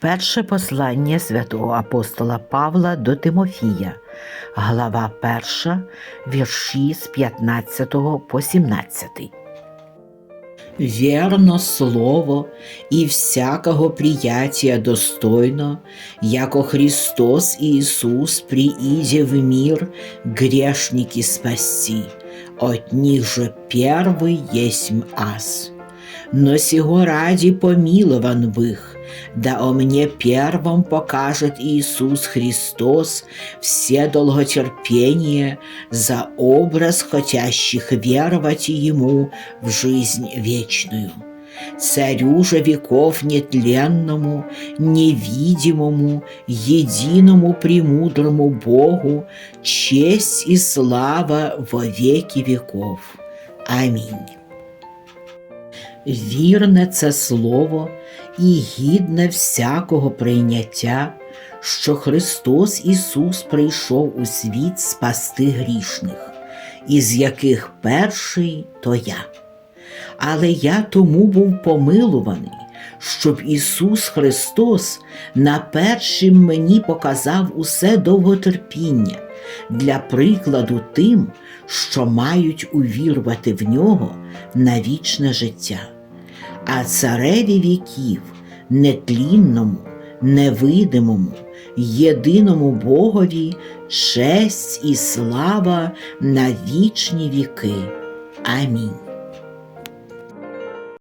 Перше послання святого апостола Павла до Тимофія, глава 1, вірші з 15 по 17. Вірно слово і всякого приятия достойно, яко Христос Иисус прииде в мир грешники спасти, от них же первый есть ас. Но сего ради помилован бых, да о мне первом покажет Иисус Христос все долготерпение за образ хотящих веровать Ему в жизнь вечную. Царю же веков нетленному, невидимому, единому премудрому Богу, честь и слава во веки веков. Амінь. Вірне це слово і гідне всякого прийняття, що Христос Ісус прийшов у світ спасти грішних, із яких перший то я. Але я тому був помилуваний, щоб Ісус Христос на першим мені показав усе довготерпіння для прикладу тим, що мають увірувати в нього на вічне життя. А цареві віків, нетлінному, невидимому, єдиному Богові честь і слава на вічні віки. Амінь.